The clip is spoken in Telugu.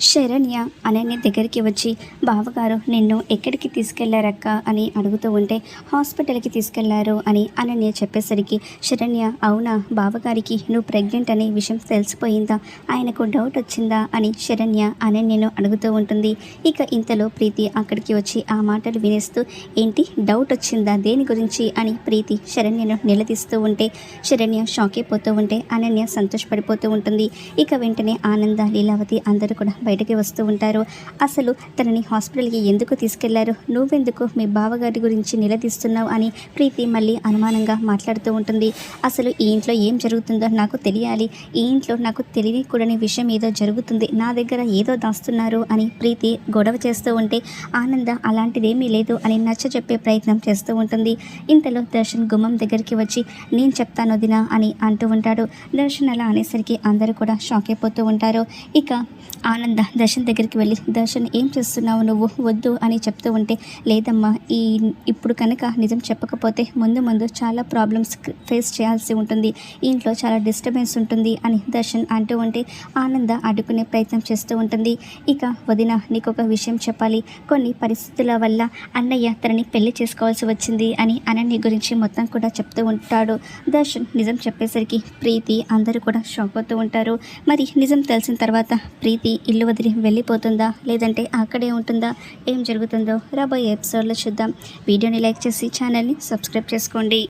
శరణ్య అనన్య దగ్గరికి వచ్చి బావగారు నిన్ను ఎక్కడికి తీసుకెళ్ళారక్క? అని అడుగుతూ ఉంటే హాస్పిటల్కి తీసుకెళ్ళారు అని అనన్య చెప్పేసరికి శరణ్య అవునా? బావగారికి నువ్వు ప్రెగ్నెంట్ అనే విషయం తెలిసిపోయిందా? ఆయనకు డౌట్ వచ్చిందా? అని శరణ్య అనన్యను అడుగుతూ ఉంటుంది. ఇక ఇంతలో ప్రీతి అక్కడికి వచ్చి ఆ మాటలు వినేస్తూ ఏంటి? డౌట్ వచ్చిందా? దేని గురించి? అని ప్రీతి శరణ్యను నిలదీస్తూ ఉంటే శరణ్య షాక్ అయిపోతూ ఉంటే అనన్య సంతోషపడిపోతూ ఉంటుంది. ఇక వెంటనే ఆనంద లీలావతి అందరూ కూడా బయటకి వస్తూ ఉంటారు. అసలు తనని హాస్పిటల్కి ఎందుకు తీసుకెళ్ళారు? నువ్వెందుకు మీ బావగారి గురించి నిలదీస్తున్నావు అని ప్రీతి మళ్ళీ అనుమానంగా మాట్లాడుతూ ఉంటుంది. అసలు ఈ ఇంట్లో ఏం జరుగుతుందో నాకు తెలియాలి. ఈ ఇంట్లో నాకు తెలియకూడని విషయం ఏదో జరుగుతుంది. నా దగ్గర ఏదో దాస్తున్నారు అని ప్రీతి గొడవ చేస్తూ ఉంటే ఆనంద అలాంటిదేమీ లేదు అని నచ్చ చెప్పే ప్రయత్నం చేస్తూ ఉంటుంది. ఇంతలో దర్శన్ గుమ్మం దగ్గరికి వచ్చి నేను చెప్తాను దినా అని అంటూ ఉంటాడు. దర్శన్ అలా అనేసరికి అందరూ కూడా షాక్ అయిపోతూ ఉంటారు. ఇక ఆనంద దర్శన్ దగ్గరికి వెళ్ళి దర్శన్ ఏం చేస్తున్నావు నువ్వు? వద్దు అని చెప్తూ ఉంటే లేదమ్మా ఈ ఇప్పుడు కనుక నిజం చెప్పకపోతే ముందు ముందు చాలా ప్రాబ్లమ్స్ ఫేస్ చేయాల్సి ఉంటుంది. ఇంట్లో చాలా డిస్టర్బెన్స్ ఉంటుంది అని దర్శన్ అంటూ ఉంటే ఆనంద అడ్డుకునే ప్రయత్నం చేస్తూ ఉంటుంది. ఇక వదిన నీకు ఒక విషయం చెప్పాలి. కొన్ని పరిస్థితుల వల్ల అన్నయ్య తనని పెళ్ళి చేసుకోవాల్సి వచ్చింది అని అనన్య గురించి మొత్తం కూడా చెప్తూ ఉంటాడు. దర్శన్ నిజం చెప్పేసరికి ప్రీతి అందరూ కూడా షాక్ అవుతూ ఉంటారు. మరి నిజం తెలిసిన తర్వాత ప్రీతి ఇల్లు వదిలి వెళ్ళిపోతుందా? లేదంటే అక్కడే ఉంటుందా? ఏం జరుగుతుందో రాబోయే ఎపిసోడ్లో చూద్దాం. వీడియోని లైక్ చేసి ఛానల్ని సబ్స్క్రైబ్ చేసుకోండి.